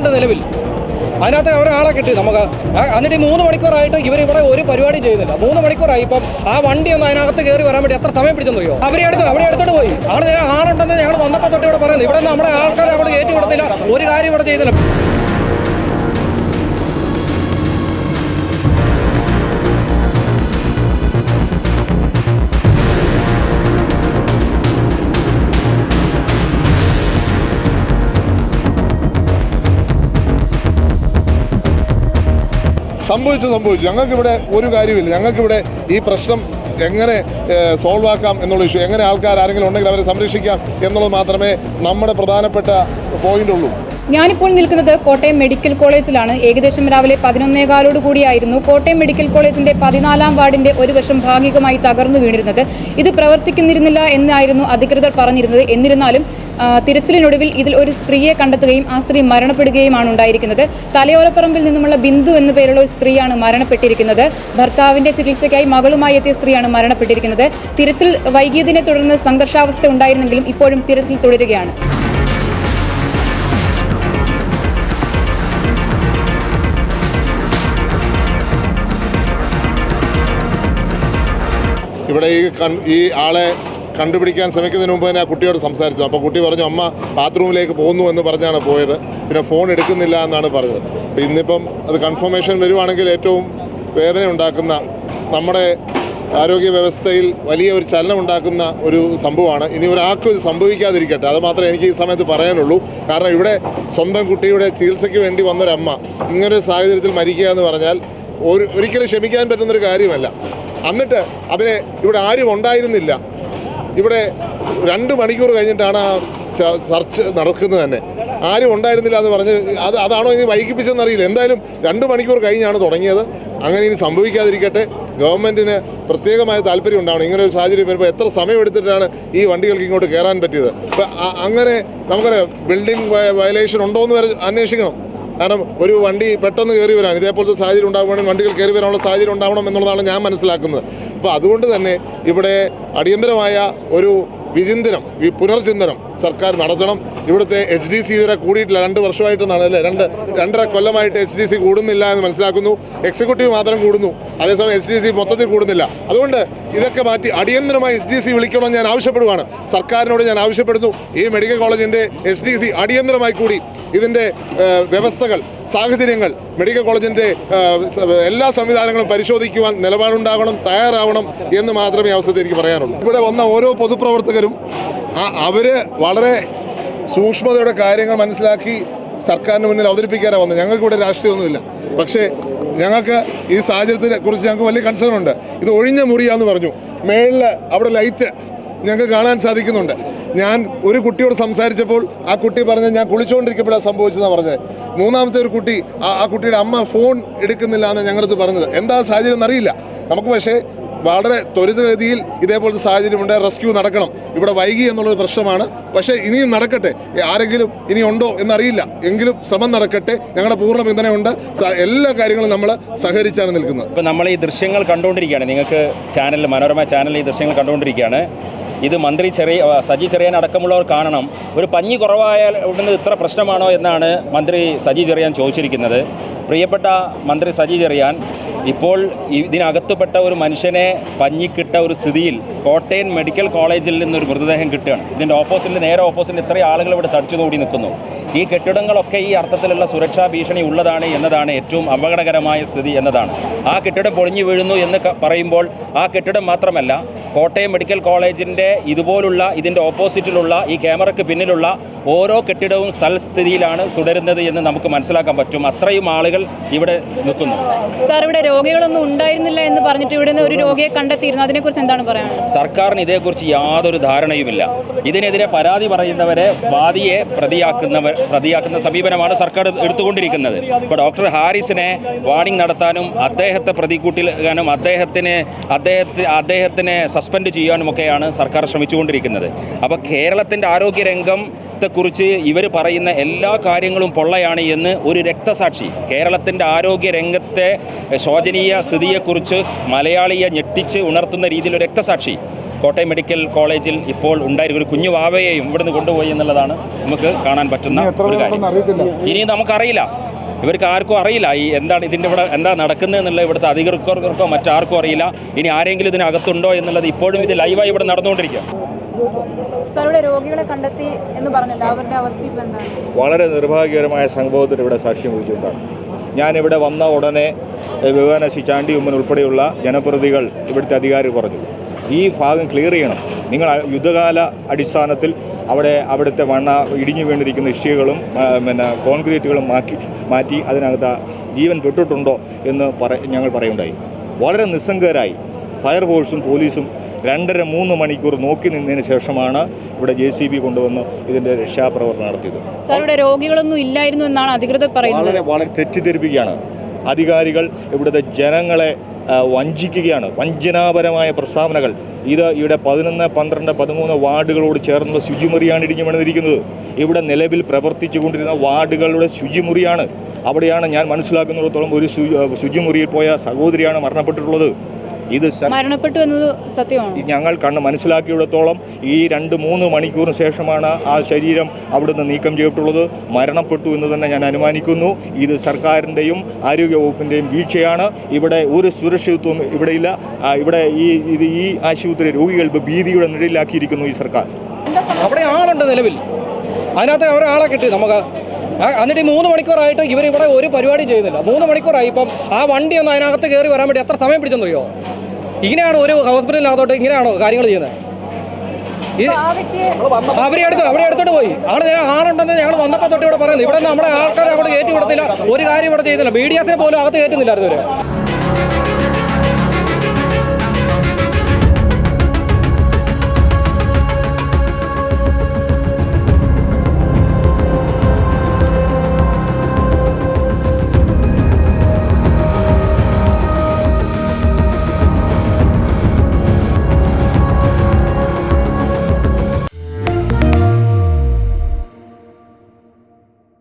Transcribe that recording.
ഉണ്ട് നിലവിൽ. അതിനകത്ത് ഒരാളെ കിട്ടി. നമുക്ക് എന്നിട്ട് ഈ മൂന്ന് മണിക്കൂറായിട്ട് ഇവർ ഇവിടെ ഒരു പരിപാടി ചെയ്യുന്നില്ല. മൂന്ന് മണിക്കൂറായി. ഇപ്പം ആ വണ്ടി ഒന്ന് അതിനകത്ത് കയറി വരാൻ വേണ്ടി എത്ര സമയം പിടിച്ചെന്നറിയോ അവരെ എടുത്തു അവരെ എടുത്തോട്ട് പോയി. ആൾ ആളുണ്ടെന്ന് ഞങ്ങൾ വന്നപ്പോൾ തൊട്ട് ഇവിടെ പറയുന്നത് ഇവിടെ നമ്മുടെ ആൾക്കാരെ അവിടെ കയറ്റി വിടത്തില്ല. ഒരു കാര്യം ഇവിടെ ചെയ്തില്ല. സംഭവിച്ചു സംഭവിച്ചു. ഞങ്ങൾക്കിവിടെ ഒരു കാര്യമില്ല ഞങ്ങൾക്കിവിടെ ഈ പ്രശ്നം എങ്ങനെ സോൾവ് ആക്കാം എന്നുള്ള ഇഷ്യൂ എങ്ങനെ ആൾക്കാർ ആരെങ്കിലും ഉണ്ടെങ്കിൽ അവരെ സംരക്ഷിക്കാം എന്നുള്ളത് മാത്രമേ നമ്മുടെ പ്രധാനപ്പെട്ട പോയിന്റ് ഉള്ളൂ. ഞാനിപ്പോൾ നിൽക്കുന്നത് കോട്ടയം മെഡിക്കൽ കോളേജിലാണ്. ഏകദേശം രാവിലെ പതിനൊന്നേകാലോട് കൂടിയായിരുന്നു കോട്ടയം മെഡിക്കൽ കോളേജിന്റെ പതിനാലാം വാർഡിന്റെ ഒരു വശം ഭാഗികമായി തകർന്നു വീണിരുന്നത്. ഇത് പ്രവർത്തിക്കുന്നിരുന്നില്ല എന്നായിരുന്നു അധികൃതർ പറഞ്ഞിരുന്നത്. എന്നിരുന്നാലും തിരച്ചിലിനൊടുവിൽ ഇതിൽ ഒരു സ്ത്രീയെ കണ്ടെത്തുകയും ആ സ്ത്രീ മരണപ്പെടുകയുമാണ് ഉണ്ടായിരിക്കുന്നത്. തലയോരപ്പറമ്പിൽ നിന്നുമുള്ള ബിന്ദു എന്ന പേരുള്ള ഒരു സ്ത്രീയാണ് മരണപ്പെട്ടിരിക്കുന്നത്. ഭർത്താവിന്റെ ചികിത്സയ്ക്കായി മകളുമായി എത്തിയ സ്ത്രീയാണ് മരണപ്പെട്ടിരിക്കുന്നത്. തിരച്ചിൽ വൈകിയതിനെ തുടർന്ന് സംഘർഷാവസ്ഥ ഉണ്ടായിരുന്നെങ്കിലും ഇപ്പോഴും തിരച്ചിൽ തുടരുകയാണ്. ഇവിടെ ഈ ഈ ആളെ കണ്ടുപിടിക്കാൻ ശ്രമിക്കുന്നതിന് മുമ്പ് തന്നെ ആ കുട്ടിയോട് സംസാരിച്ചു. അപ്പോൾ കുട്ടി പറഞ്ഞു അമ്മ ബാത്റൂമിലേക്ക് പോകുന്നു എന്ന് പറഞ്ഞാണ് പോയത്. പിന്നെ ഫോൺ എടുക്കുന്നില്ല എന്നാണ് പറഞ്ഞത്. അപ്പോൾ ഇന്നിപ്പം അത് കൺഫർമേഷൻ വരുവാണെങ്കിൽ ഏറ്റവും വേദന ഉണ്ടാക്കുന്ന നമ്മുടെ ആരോഗ്യ വ്യവസ്ഥയിൽ വലിയ ഒരു ചലനം ഉണ്ടാക്കുന്ന ഒരു സംഭവമാണ്. ഇനി ഒരാൾക്കും ഇത് സംഭവിക്കാതിരിക്കട്ടെ. അത് മാത്രമേ എനിക്ക് ഈ സമയത്ത് പറയാനുള്ളൂ. കാരണം ഇവിടെ സ്വന്തം കുട്ടിയുടെ ചികിത്സയ്ക്ക് വേണ്ടി വന്നൊരമ്മ ഇങ്ങനൊരു സാഹചര്യത്തിൽ മരിക്കുക എന്ന് പറഞ്ഞാൽ ഒരു ഒരിക്കലും ക്ഷമിക്കാൻ പറ്റുന്നൊരു കാര്യമല്ല. എന്നിട്ട് അവരെ ഇവിടെ ആരും ഉണ്ടായിരുന്നില്ല. ഇവിടെ രണ്ട് മണിക്കൂർ കഴിഞ്ഞിട്ടാണ് ആ സർച്ച് നടക്കുന്നത് തന്നെ. ആരും ഉണ്ടായിരുന്നില്ല എന്ന് പറഞ്ഞ് അത് അതാണോ ഇനി വൈകിപ്പിച്ചതെന്ന് അറിയില്ല. എന്തായാലും രണ്ട് മണിക്കൂർ കഴിഞ്ഞാണ് തുടങ്ങിയത്. അങ്ങനെ ഇനി സംഭവിക്കാതിരിക്കട്ടെ. ഗവൺമെന്റിന് പ്രത്യേകമായ താല്പര്യം ഉണ്ടാവണം. ഇങ്ങനെ ഒരു സാഹചര്യം വരുമ്പോൾ എത്ര സമയമെടുത്തിട്ടാണ് ഈ വണ്ടികൾക്ക് ഇങ്ങോട്ട് കയറാൻ പറ്റിയത്? അപ്പം അങ്ങനെ നമുക്കറിയാം ബിൽഡിംഗ് വയലേഷൻ ഉണ്ടോ എന്ന് വരെ അന്വേഷിക്കണം. കാരണം ഒരു വണ്ടി പെട്ടെന്ന് കയറി വരാൻ ഇതേപോലത്തെ സാഹചര്യം ഉണ്ടാകുവാണെങ്കിൽ വണ്ടികൾ കയറി വരാനുള്ള സാഹചര്യം ഉണ്ടാവണം എന്നുള്ളതാണ് ഞാൻ മനസ്സിലാക്കുന്നത്. അപ്പോൾ അതുകൊണ്ട് തന്നെ ഇവിടെ അടിയന്തരമായ ഒരു വിചിന്തനം ഈ പുനർചിന്തനം സർക്കാർ നടത്തണം. ഇവിടുത്തെ എച്ച് ഡി സി ഇതുവരെ കൂടിയിട്ടില്ല. രണ്ട് വർഷമായിട്ടെന്നാണ് അല്ലേ? രണ്ട് രണ്ടര കൊല്ലമായിട്ട് എച്ച് ഡി സി കൂടുന്നില്ല എന്ന് മനസ്സിലാക്കുന്നു. എക്സിക്യൂട്ടീവ് മാത്രം കൂടുന്നു. അതേസമയം എച്ച് ഡി സി മൊത്തത്തിൽ കൂടുന്നില്ല. അതുകൊണ്ട് ഇതൊക്കെ മാറ്റി അടിയന്തരമായി എച്ച് ഡി സി വിളിക്കണമെന്ന് ഞാൻ ആവശ്യപ്പെടുവാണ്. സർക്കാരിനോട് ഞാൻ ആവശ്യപ്പെടുന്നു. ഈ മെഡിക്കൽ കോളേജിന്റെ എച്ച് ഡി സി അടിയന്തരമായി കൂടി ഇതിന്റെ വ്യവസ്ഥകൾ സാഹചര്യങ്ങൾ മെഡിക്കൽ കോളേജിന്റെ എല്ലാ സംവിധാനങ്ങളും പരിശോധിക്കുവാൻ നിലപാടുണ്ടാകണം തയ്യാറാവണം എന്ന് മാത്രമേ അവസരത്തിൽ എനിക്ക് പറയാനുള്ളൂ. ഇവിടെ വന്ന ഓരോ പൊതുപ്രവർത്തകരും അവർ വളരെ സൂക്ഷ്മതയുടെ കാര്യങ്ങൾ മനസ്സിലാക്കി സർക്കാരിന് മുന്നിൽ അവതരിപ്പിക്കാനാണ് വന്നത്. ഞങ്ങൾക്ക് ഇവിടെ രാഷ്ട്രീയമൊന്നുമില്ല. പക്ഷേ ഞങ്ങൾക്ക് ഈ സാഹചര്യത്തിനെ കുറിച്ച് ഞങ്ങൾക്ക് വലിയ കൺസേൺ ഉണ്ട്. ഇത് ഒഴിഞ്ഞ മുറിയാന്ന് പറഞ്ഞു. മേളിൽ അവിടെ ലൈറ്റ് ഞങ്ങൾക്ക് കാണാൻ സാധിക്കുന്നുണ്ട്. ഞാൻ ഒരു കുട്ടിയോട് സംസാരിച്ചപ്പോൾ ആ കുട്ടി പറഞ്ഞത് ഞാൻ കുളിച്ചുകൊണ്ടിരിക്കുമ്പോഴാണ് സംഭവിച്ചതെന്ന് പറഞ്ഞത്. മൂന്നാമത്തെ ഒരു കുട്ടി ആ കുട്ടിയുടെ അമ്മ ഫോൺ എടുക്കുന്നില്ല എന്ന് ഞങ്ങളത് പറഞ്ഞത്. എന്താ സാഹചര്യം എന്നറിയില്ല. നമുക്ക് പക്ഷേ വളരെ ത്വരിതഗതിയിൽ ഇതേപോലത്തെ സാഹചര്യമുണ്ട് റെസ്ക്യൂ നടക്കണം. ഇവിടെ വൈകി എന്നുള്ളത് പ്രശ്നമാണ്. പക്ഷേ ഇനിയും നടക്കട്ടെ. ആരെങ്കിലും ഇനി ഉണ്ടോ എന്നറിയില്ല. എങ്കിലും ശ്രമം നടക്കട്ടെ. ഞങ്ങളുടെ പൂർണ പിന്തുണയുണ്ട്. എല്ലാ കാര്യങ്ങളും നമ്മൾ സഹകരിച്ചാണ് നിൽക്കുന്നത്. ഇപ്പം നമ്മൾ ഈ ദൃശ്യങ്ങൾ കണ്ടുകൊണ്ടിരിക്കുകയാണ്. നിങ്ങൾക്ക് ചാനൽ മനോരമ ചാനൽ ഈ ദൃശ്യങ്ങൾ കണ്ടുകൊണ്ടിരിക്കുകയാണ്. ഇത് മന്ത്രി ചെറിയ സജി ചെറിയാൻ അടക്കമുള്ളവർ കാണണം. ഒരു പഞ്ഞി കുറവായാൽ ഉടനെ ഇത്ര പ്രശ്നമാണോ എന്നാണ് മന്ത്രി സജി ചെറിയാൻ ചോദിച്ചിരിക്കുന്നത്. പ്രിയപ്പെട്ട മന്ത്രി സജി ചെറിയാൻ ഇപ്പോൾ ഇതിനകത്തുപെട്ട ഒരു മനുഷ്യനെ പഞ്ഞിക്കിട്ട ഒരു സ്ഥിതിയിൽ കോട്ടയം മെഡിക്കൽ കോളേജിൽ നിന്നൊരു മൃതദേഹം കിട്ടുകയാണ്. ഇതിന്റെ ഓപ്പോസിറ്റിൽ നേരെ ഓപ്പോസിറ്റിൽ ഇത്രയും ആളുകൾ ഇവിടെ തടിച്ചുകൂടി നിൽക്കുന്നു. ഈ കെട്ടിടങ്ങളൊക്കെ ഈ അർത്ഥത്തിലുള്ള സുരക്ഷാ ഭീഷണി ഉള്ളതാണ് എന്നതാണ് ഏറ്റവും അപകടകരമായ സ്ഥിതി എന്നതാണ്. ആ കെട്ടിടം പൊളിഞ്ഞു വീഴുന്നു എന്ന് പറയുമ്പോൾ ആ കെട്ടിടം മാത്രമല്ല കോട്ടയം മെഡിക്കൽ കോളേജിന്റെ ഇതുപോലുള്ള ഇതിന്റെ ഓപ്പോസിറ്റിലുള്ള ഈ ക്യാമറയ്ക്ക് പിന്നിലുള്ള ഓരോ കെട്ടിടവും തൽസ്ഥിതിയിലാണ് തുടരുന്നത് എന്ന് നമുക്ക് മനസ്സിലാക്കാൻ പറ്റും. അത്രയും ആളുകൾ ഇവിടെ നിൽക്കുന്നു. സാർ ഇവിടെ രോഗികളൊന്നും ഉണ്ടായിരുന്നില്ല എന്ന് പറഞ്ഞിട്ട് ഇവിടെ നിന്ന് ഒരു രോഗിയെ കണ്ടെത്തിയിരുന്നു. അതിനെക്കുറിച്ച് എന്താണ് പറയാനുള്ളത്? സർക്കാരിന് ഇതേക്കുറിച്ച് യാതൊരു ധാരണയുമില്ല. ഇതിനെതിരെ പരാതി പറയുന്നവരെ വാദിയെ പ്രതിയാക്കുന്നവർ പ്രതിയാക്കുന്ന സമീപനമാണ് സർക്കാർ എടുത്തുകൊണ്ടിരിക്കുന്നത്. ഇപ്പോൾ ഡോക്ടർ ഹാരിസിനെ വാണിംഗ് നടത്താനും അദ്ദേഹത്തെ പ്രതികൂട്ടിലാനും അദ്ദേഹത്തിന് അദ്ദേഹത്തിന് അദ്ദേഹത്തിനെ സസ്പെൻഡ് ചെയ്യാനുമൊക്കെയാണ് സർക്കാർ ശ്രമിച്ചുകൊണ്ടിരിക്കുന്നത്. അപ്പോൾ കേരളത്തിന്റെ ആരോഗ്യരംഗം ത്തെക്കുറിച്ച് ഇവർ പറയുന്ന എല്ലാ കാര്യങ്ങളും പൊള്ളയാണ് എന്ന് ഒരു രക്തസാക്ഷി കേരളത്തിന്റെ ആരോഗ്യ രംഗത്തെ ശോചനീയ സ്ഥിതിയെക്കുറിച്ച് മലയാളിയെ ഞെട്ടിച്ച് ഉണർത്തുന്ന രീതിയിൽ ഒരു രക്തസാക്ഷി കോട്ടയം മെഡിക്കൽ കോളേജിൽ ഇപ്പോൾ ഉണ്ടായിരുന്ന ഒരു കുഞ്ഞു വാവയെയും ഇവിടുന്ന് കൊണ്ടുപോയി എന്നുള്ളതാണ് നമുക്ക് കാണാൻ പറ്റുന്ന ഒരു കാര്യം. ഇനി നമുക്കറിയില്ല. ഇവർക്ക് ആർക്കും അറിയില്ല ഈ എന്താണ് ഇതിന്റെ ഇവിടെ എന്താ നടക്കുന്നത് എന്നുള്ള ഇവിടുത്തെ അധികൃതർക്കോ മറ്റാർക്കും അറിയില്ല. ഇനി ആരെങ്കിലും ഇതിനകത്തുണ്ടോ എന്നുള്ളത് ഇപ്പോഴും ഇത് ലൈവായി ഇവിടെ നടന്നുകൊണ്ടിരിക്കുക. സാർ രോഗികളെ കണ്ടെത്തി എന്ന് പറഞ്ഞല്ലോ. അവരുടെ അവസ്ഥ ഇപ്പം എന്താണ്? വളരെ നിർഭാഗ്യകരമായ സംഭവത്തിന് ഇവിടെ സാക്ഷ്യം വഹിച്ചുകൊണ്ടാണ് ഞാനിവിടെ വന്ന ഉടനെ എഹ്, വിവേകനസി ചാണ്ടി ഉമ്മൻ ഉൾപ്പെടെയുള്ള ജനപ്രതികൾ ഇവിടുത്തെ അധികാരി പറഞ്ഞു. ഈ ഭാഗം ക്ലിയർ ചെയ്യണം. നിങ്ങൾ യുദ്ധകാല അടിസ്ഥാനത്തിൽ അവിടെ അവിടുത്തെ വണ്ണ ഇടിഞ്ഞു വീണിരിക്കുന്ന ഇഷ്ടികകളും പിന്നെ കോൺക്രീറ്റുകളും മാറ്റി മാറ്റി അതിനകത്ത് ജീവൻ തൊട്ടിട്ടുണ്ടോ എന്ന് പറ ഞങ്ങൾ പറയുണ്ടായി വളരെ നിസ്സംഗരായി. ഫയർഫോഴ്സും പോലീസും രണ്ടര മൂന്ന് മണിക്കൂർ നോക്കി നിന്നതിന് ശേഷമാണ് ഇവിടെ ജെ സി ബി കൊണ്ടുവന്ന് ഇതിന്റെ രക്ഷാപ്രവർത്തനം നടത്തിയത്. സാർ ഇവിടെ രോഗികളൊന്നും ഇല്ലായിരുന്നു എന്നാണ് അധികൃതർ പറയുന്നത്. വളരെ വളരെ തെറ്റിദ്ധരിപ്പിക്കുകയാണ്. അധികാരികൾ ഇവിടുത്തെ ജനങ്ങളെ വഞ്ചിക്കുകയാണ്. വഞ്ചനാപരമായ പ്രസ്താവനകൾ. ഇത് ഇവിടെ പതിനൊന്ന് പന്ത്രണ്ട് പതിമൂന്ന് വാർഡുകളോട് ചേർന്നുള്ള ശുചിമുറിയാണ് ഇടിഞ്ഞു വീണിരിക്കുന്നത്. ഇവിടെ നിലവിൽ പ്രവർത്തിച്ചു കൊണ്ടിരുന്ന വാർഡുകളുടെ ശുചിമുറിയാണ്. അവിടെയാണ് ഞാൻ മനസ്സിലാക്കുന്നിടത്തോളം ഒരു ശുചിമുറിയിൽ പോയ സഹോദരിയാണ് മരണപ്പെട്ടിട്ടുള്ളത്. ഇത് മരണപ്പെട്ടു എന്നത് സത്യമാണ്. ഞങ്ങൾ കണ്ണ് മനസ്സിലാക്കിയിടത്തോളം ഈ രണ്ട് മൂന്ന് മണിക്കൂറിന് ശേഷമാണ് ആ ശരീരം അവിടുന്ന് നീക്കം ചെയ്തിട്ടുള്ളത് മരണപ്പെട്ടു എന്ന് തന്നെ ഞാൻ അനുമാനിക്കുന്നു. ഇത് സർക്കാരിന്റെയും ആരോഗ്യവകുപ്പിന്റെയും വീഴ്ചയാണ്. ഇവിടെ ഒരു സുരക്ഷിതത്വം ഇവിടെയില്ല. ഇവിടെ ഈ ഇത് ഈ ആശുപത്രി രോഗികൾ ഭീതിയുടെ നിഴലിലാക്കിയിരിക്കുന്നു ഈ സർക്കാർ. അവിടെ ആളുണ്ട് നിലവിൽ. അതിനകത്ത് ഒരാളെ കിട്ടി നമുക്ക്. എന്നിട്ട് ഈ മൂന്ന് മണിക്കൂറായിട്ട് ഇവർ ഇവിടെ ഒരു പരിപാടി ചെയ്യുന്നില്ല. മൂന്ന് മണിക്കൂറായി. ഇപ്പം ആ വണ്ടി ഒന്ന് അതിനകത്ത് കയറി വരാൻ വേണ്ടി എത്ര സമയം പിടിച്ചെന്നറിയോ? ഇങ്ങനെയാണോ ഒരു ഹോസ്പിറ്റലിനകത്തോട്ട് ഇങ്ങനെയാണോ കാര്യങ്ങൾ ചെയ്യുന്നത്? അവരെ എടുത്തു അവരെ എടുത്തോണ്ട് പോയി. ആണ് ഞാൻ ആളുണ്ടെന്ന് ഞങ്ങൾ വന്നപ്പോൾ തൊട്ട് ഇവിടെ പറയുന്നത്. ഇവിടെ നമ്മുടെ ആൾക്കാരെ അവിടെ കയറ്റി വിടത്തില്ല. ഒരു കാര്യം ഇവിടെ ചെയ്യുന്നില്ല മീഡിയാസിനെ പോലും അകത്ത് കയറ്റുന്നില്ലായിരുന്നു ഇവർ